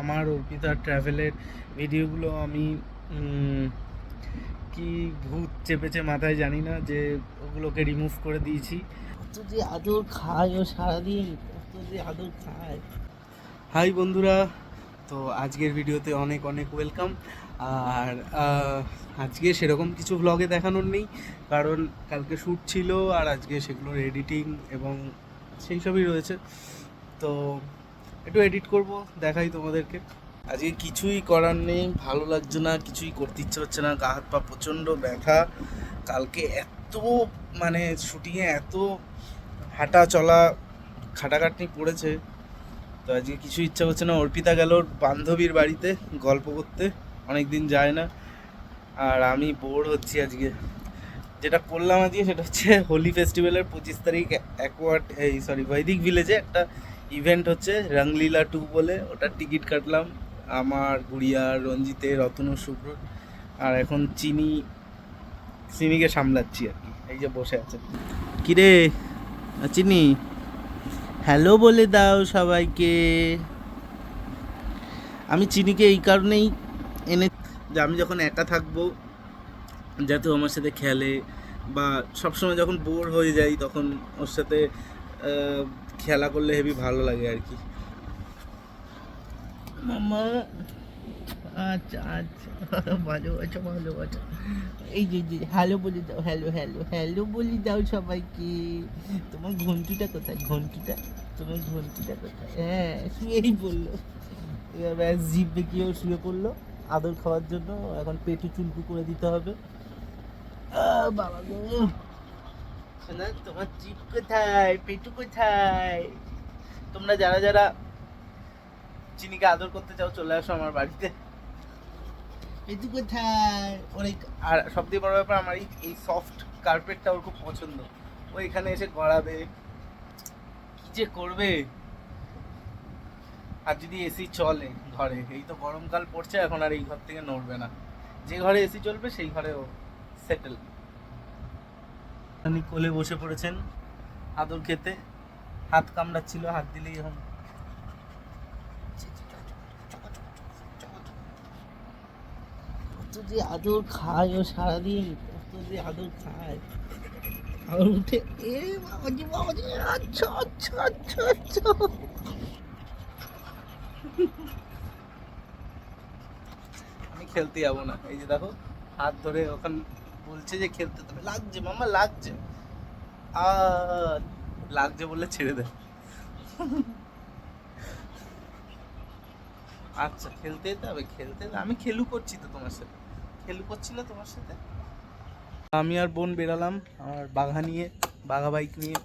আমার অর্পিতার ট্রাভেলের ভিডিওগুলো আমি কি ভূত চেপেছে মাথায় জানি না যে ওগুলোকে রিমুভ করে দিয়েছি। কত যে আদর খায় ও সারাদিন কত যে আদর খায়। হাই বন্ধুরা তো আজকের ভিডিওতে অনেক অনেক ওয়েলকাম আর আজকে সেরকম কিছু ভ্লগে দেখানোর নেই কারণ কালকে শ্যুট ছিল আর আজকে সেগুলোর এডিটিং এবং সেই সবই রয়েছে। তো একটু এডিট করব, দেখাই তোমাদেরকে। আজকে কিছুই করার নেই, ভালো লাগছে না, কিছুই করতে ইচ্ছে হচ্ছে না, গা হাত পা প্রচণ্ড ব্যথা। কালকে এত মানে শুটিংয়ে এত হাঁটা চলা খাটাখাটনি পড়েছে, তো আজকে কিছু ইচ্ছা হচ্ছে না। অর্পিতা গেল বান্ধবীর বাড়িতে গল্প করতে অনেক দিন যায় না। আর আমি বোর হচ্ছি আজকে। যেটা করলাম আজকে সেটা হচ্ছে হোলি ফেস্টিভ্যালের পঁচিশ তারিখ অ্যাকোয়ার্ড এই সরি বৈদিক ভিলেজে একটা ইভেন্ট হচ্ছে রংলীলা টু বলে। ওটার টিকিট কাটলাম আমার গুড়িয়া রঞ্জিতে রতন শুভ্র। আর এখন চিনি চিনিকে সামলাচ্ছি আর কি। এই যে বসে আছে। কিরে চিনি? হ্যালো বলে দাও সবাইকে। আমি চিনিকে এই কারণেই এনে যে আমি যখন একা থাকব যাতে আমার সাথে খেলে বা সবসময় যখন বোর হয়ে যাই তখন ওর সাথে খেলা করলে হেবি ভালো লাগে আর কি। মামা আচ্ছা আচ্ছা ভালো আচ্ছা ভালো আচ্ছা এই যে যে হ্যালো বলে দাও হ্যালো হ্যালো হ্যালো বলে দাও সবাইকে। তোমার ঘন্টুটা কোথায়? ঘন্টুটা? তোমার ঘন্টুটা কোথায়? হ্যাঁ শুয়েই বলল এবার ব্যাস, জিভ বেঁকিয়েও শুয়ে পড়ল। আদর খাওয়ার জন্য এখন পেটু চুলকু করে দিতে হবে। বাবা গো। শোনা, তোমার জিভ কোথায়? পেটু কোথায়? তোমরা যারা যারা চিনিকে আদর করতে চাও, চলে আসো আমার বাড়িতে। পেটু কোথায়? ওর এই আর সব থেকে বড় ব্যাপার, আমার এই এই সফট কার্পেটটা ওর খুব পছন্দ। ও এখানে এসে গড়াবে। কি যে করবে? আর যদি এসি চলে ঘরে, এই তো গরমকাল পড়ছে, এখন আর এই ঘর থেকে নড়বে না। যে ঘরে এসি চলবে, সেই ঘরে ও সেটেল উনি কোলে বসে পড়েছেন। আদর খেতে। হাত কামড়াচ্ছিল হাত দিলেই এখন কত যে আদর খায় ও সারাদিন কত যে আদর খায়। আর উঠে এ বাবাজি বাবাজি আচ্ছা আচ্ছা আচ্ছা আচ্ছা। আমি খেলতে যাব না। এই যে দেখো হাত ধরে ওখান বলছে যে খেলতে তবে লাগছে, মামা লাগছে। আর লাগছে বলে ছেড়ে দে আচ্ছা খেলতে যেতে হবে, খেলতে আমি খেলু করছি তো তোমার সাথে। খেলু করছি না তোমার সাথে? আমি আর বোন বেরালাম, আমার বাঘা নিয়ে, বাঘা বাইক নিয়ে।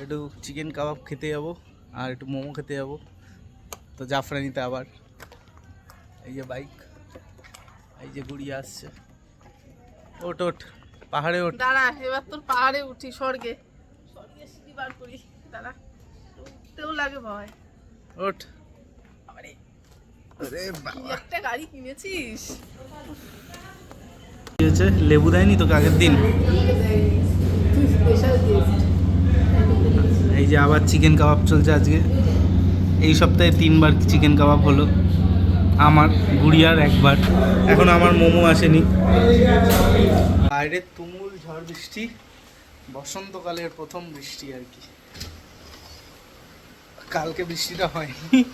একটু চিকেন কাবাব খেতে যাব, আর একটু মোমো খেতে যাব। তো জাফরানিতে আবার। এই যে বাইক এই যে গুড়িয়ে আসছে। ওট ওট পাহাড়ে ওঠ। দাঁড়া এবার তোর পাহাড়ে উঠি স্বর্গে। স্বর্গে সিঁড়ি বার করি দাঁড়া। উঠতেও লাগে ভয়। ওঠ। একটা গাড়ি কিনেছিস? কি হয়েছে? লেবু দেয়নি তোকে আগের দিন? এই যে আবার চিকেন কাবাব চলছে আজকে। এই সপ্তাহে তিনবার চিকেন কাবাব হলো। আমার গুড়িয়ার একবার। এখন আমার মোমো আসেনি। বাইরে তুমুল ঝড় বৃষ্টি, বসন্তকালের প্রথম বৃষ্টি আর কি। কালকে বৃষ্টিটা হয়নি,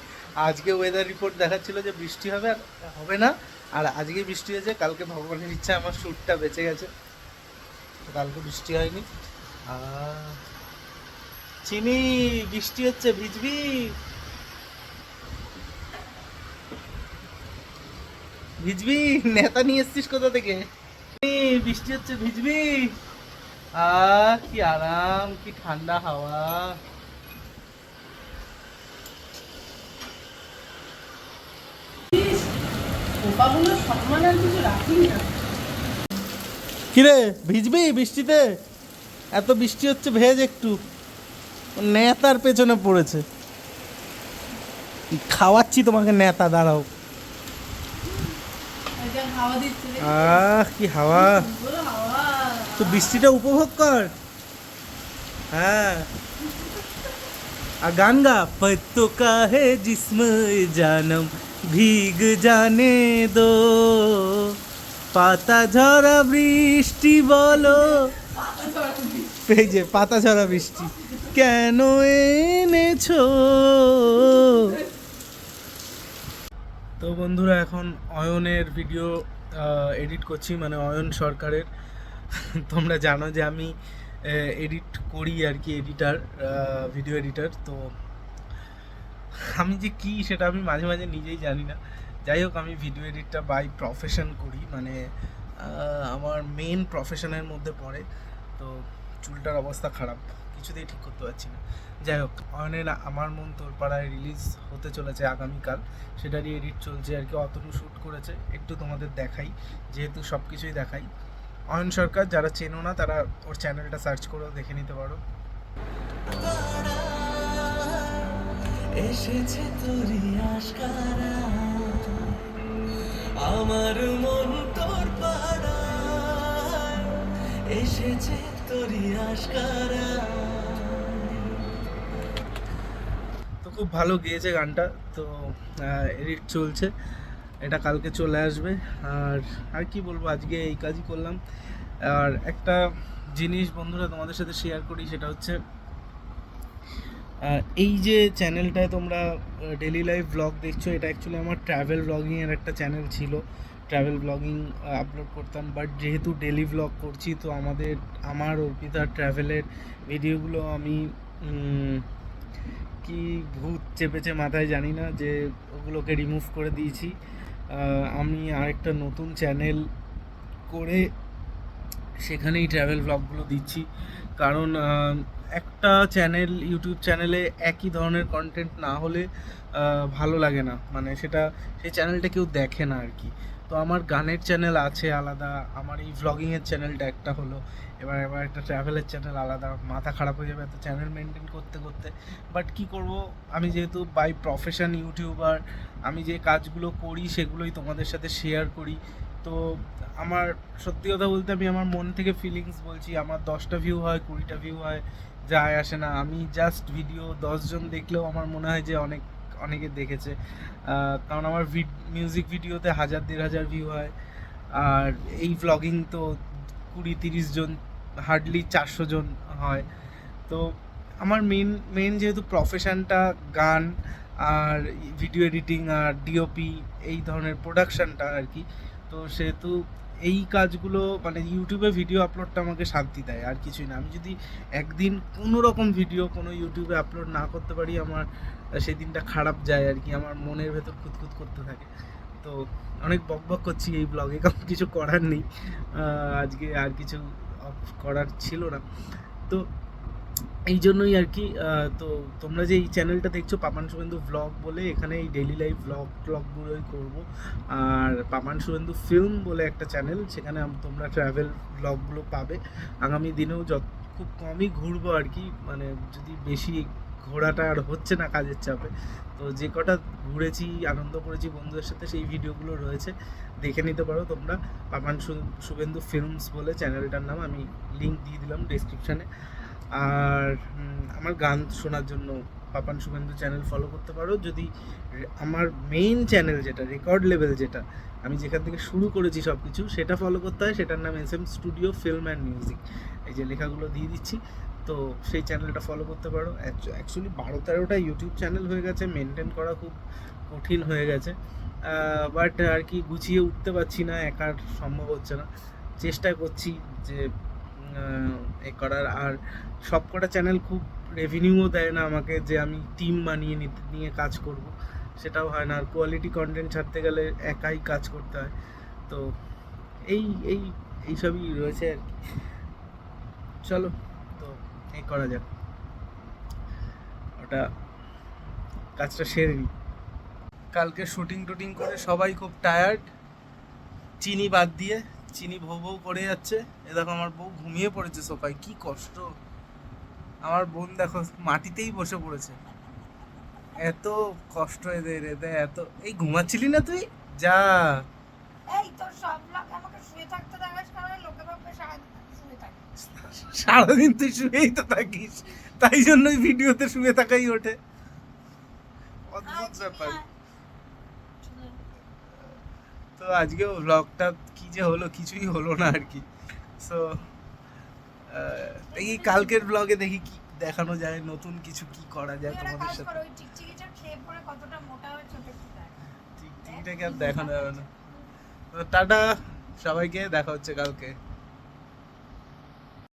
আজকে ওয়েদার রিপোর্ট দেখাচ্ছিল যে বৃষ্টি হবে আর হবে না, আর আজকে বৃষ্টি হয়েছে, কালকে ভগবানের ইচ্ছা আমার শ্যুটটা বেঁচে গেছে। কালকে বৃষ্টি হয়নি। আহ, চিনি, বৃষ্টি হচ্ছে, ভিজবি। ভিজবি নেতা নিয়ে এসছিস কোথা থেকে? বৃষ্টি হচ্ছে ভিজবি। আহ কি আরাম কি ঠান্ডা হাওয়া। কিরে ভিজবি বৃষ্টিতে? এত বৃষ্টি হচ্ছে ভেজ একটু। নেতার পেছনে পড়েছে। খাওয়াচ্ছি তোমাকে নেতা দাঁড়াও এটা হাওয়া দিচ্ছে রে। আহ কি হাওয়া। তো বৃষ্টিটা উপভোগ কর। হ্যাঁ। আর গান গা। পত্তো কাহে জিসম জানম ভিগ জানে দো। পাতা ঝরা বৃষ্টি বলো। এই যে পাতা ঝরা বৃষ্টি। কেন এনেছো তো বন্ধুরা, এখন অয়নের ভিডিও এডিট করছি মানে অয়ন সরকারের। তোমরা জানো যে আমি এডিট করি আর কি এডিটার ভিডিও এডিটার তো আমি যে কি সেটা আমি মাঝে মাঝে নিজেই জানি না। যাই হোক, আমি ভিডিও এডিটটা বাই প্রফেশন করি মানে আমার মেন প্রফেশনের মধ্যে পড়ে, তো চুলটার অবস্থা খারাপ। কিছুতেই ঠিক করতে পারছি না। যাই হোক অয়নের আমার মন তোর পাড়ায় রিলিজ হতে চলেছে আগামীকাল। সেটারই এডিট চলছে আর কি। অতটু শ্যুট করেছে। একটু তোমাদের দেখাই, যেহেতু সব কিছুই দেখাই। অয়ন সরকার, যারা চেনো না, তারা ওর চ্যানেলটা সার্চ করেও দেখে নিতে পারো। এসেছে তোরি আশকারা। আমার মন তোর পাড়ায় এসেছে তোরি আশকারা। খুব ভালো গেয়েছে গানটা, তো এডিট চলছে। এটা কালকে চলে আসবে। আর আর কি বলব, আজকে এই কাজই করলাম। আর একটা জিনিস বন্ধুরা তোমাদের সাথে শেয়ার করি, সেটা হচ্ছে এই যে চ্যানেলটায় তোমরা ডেলি লাইফ ব্লগ দেখছ, এটা অ্যাকচুয়ালি আমার ট্রাভেল ব্লগিংয়ের একটা চ্যানেল ছিল। ট্রাভেল ব্লগিং আপলোড করতাম বাট যেহেতু ডেলি ব্লগ করছি, তো আমাদের, আমার অর্পিতার ট্রাভেলের ভিডিওগুলো আমি কি ভূত চেপেছে মাথায় জানি না যে ওগুলোকে রিমুভ করে দিয়েছি। আমি আরেকটা নতুন চ্যানেল করে সেখানেই ট্রাভেল ব্লগগুলো দিচ্ছি। কারণ একটা চ্যানেল ইউটিউব চ্যানেলে একই ধরনের কন্টেন্ট না হলে ভালো লাগে না। মানে সেটা, সেই চ্যানেলটা কেউ দেখে না আর কি। তো আমার গানের চ্যানেল আছে আলাদা, আমার এই ভ্লগিংয়ের চ্যানেলটা একটা হলো। এবার এবার একটা ট্রাভেলের চ্যানেল আলাদা, মাথা খারাপ হয়ে যাবে এত চ্যানেল মেনটেন করতে করতে। বাট কি করব, আমি যেহেতু বাই প্রফেশন ইউটিউবার আমি যে কাজগুলো করি সেগুলোই তোমাদের সাথে শেয়ার করি। তো আমার, সত্যি কথা বলতে আমি আমার মন থেকে ফিলিংস বলছি, আমার দশটা ভিউ হয়, কুড়িটা ভিউ হয়, যায় আসে না। আমি জাস্ট ভিডিও দশজন দেখলেও আমার মনে হয় যে অনেক অনেকে দেখেছে। কারণ আমার মিউজিক ভিডিওতে হাজার, দেড় হাজার ভিউ হয়। আর এই ভ্লগিং তো কুড়ি, তিরিশ জন হার্ডলি চারশো জন হয়। তো আমার মেন মেন যেহেতু প্রফেশানটা গান আর ভিডিও এডিটিং আর ডিওপি এই ধরনের প্রোডাকশানটা আর কি তো সেহেতু এই কাজগুলো মানে ইউটিউবে ভিডিও আপলোডটা আমাকে শান্তি দেয়, আর কিছুই না। আমি যদি একদিন কোনো রকম ভিডিও কোনো ইউটিউবে আপলোড না করতে পারি, আমার সেই দিনটা খারাপ যায় আর কি, আমার মনের ভেতর খুঁতখুত করতে থাকে। তো অনেক বক বক করছি এই ব্লগে কারণ কিছু করার নেই। আজকে আর কিছু করার ছিল না। তো এই জন্যই আর কি তো তোমরা যে এই চ্যানেলটা দেখছ, পাপান শুভেন্দু ব্লগ বলে, এখানে এই ডেইলি লাইফ ব্লগ ব্লগগুলোই করব। আর পাপান শুভেন্দু ফিল্ম বলে একটা চ্যানেল সেখানে তোমরা ট্রাভেল ব্লগগুলো পাবে। আগামী দিনেও যত, খুব কমই ঘুরবো আর কি মানে যদি বেশি ঘোরাটা আর হচ্ছে না কাজের চাপে। তো যে কটা ঘুরেছি, আনন্দ করেছি বন্ধুদের সাথে, সেই ভিডিওগুলো রয়েছে, দেখে নিতে পারো তোমরা। পাপান শুভেন্দু ফিল্মস বলে চ্যানেলটার নাম, আমি লিঙ্ক দিয়ে দিলাম ডেসক্রিপশানে আর আমার গান শোনার জন্য পাপান শুভেন্দু চ্যানেল ফলো করতে পারো। যদি আমার মেইন চ্যানেল যেটা রেকর্ড লেভেল যেটা, আমি যেখান থেকে শুরু করেছি সব কিছু সেটা ফলো করতে হয়। সেটার নাম S M studio film and music এই যে লেখাগুলো দিয়ে দিচ্ছি। তো সেই চ্যানেলটা ফলো করতে পারো। অ্যাকচুয়ালি বারো তেরোটা ইউটিউব চ্যানেল হয়ে গেছে। মেনটেন করা খুব কঠিন হয়ে গেছে। বাট আর কি গুছিয়ে উঠতে পারছি না। একার সম্ভব হচ্ছে না। চেষ্টা করছি যে এ করার। আর সব কটা চ্যানেল খুব রেভিনিউও দেয় না আমাকে যে আমি টিম বানিয়ে নিতে, নিয়ে কাজ করব। সেটাও হয় না। আর কোয়ালিটি কন্টেন্ট ছাড়তে গেলে একাই কাজ করতে হয়। তো এই এই, এইসবই রয়েছে আর কি। চলো, তো এই করা যাক। ওটা কাজটা সেরে নিই কালকে শুটিং টুটিং করে সবাই খুব টায়ার্ড চিনি বাদ দিয়ে চিনি ভৌ ভৌ করে যাচ্ছে। এ দেখো আমার বউ ঘুমিয়ে পড়েছে সোফায় কি কষ্ট। আমার বোন দেখো মাটিতেই বসে পড়েছে। এত কষ্ট এদের এদের এত। এই ঘুমাচ্ছিলি না তুই? যা। এই তোর সব লোক আমাকে শুয়ে থাকতে দেখাস কারণ লোকে ভাববে সারাদিন শুয়ে থাকি। সারাদিন তুই শুয়েই তো থাকিস। তাই জন্যই ভিডিওতে শুয়ে থাকাই ওঠে। অদ্ভুত ব্যাপার। তো আজকেও ব্লগটা কি যে হলো কিছুই হলো না আর কি। সো দেখি কালকের ব্লগে দেখি কি দেখানো যায় নতুন কিছু কি করা যায় তোমাদের সাথে। টিকটিকিটাকে আর দেখানো যাবে না। তো টাটা সবাইকে দেখা হচ্ছে কালকে।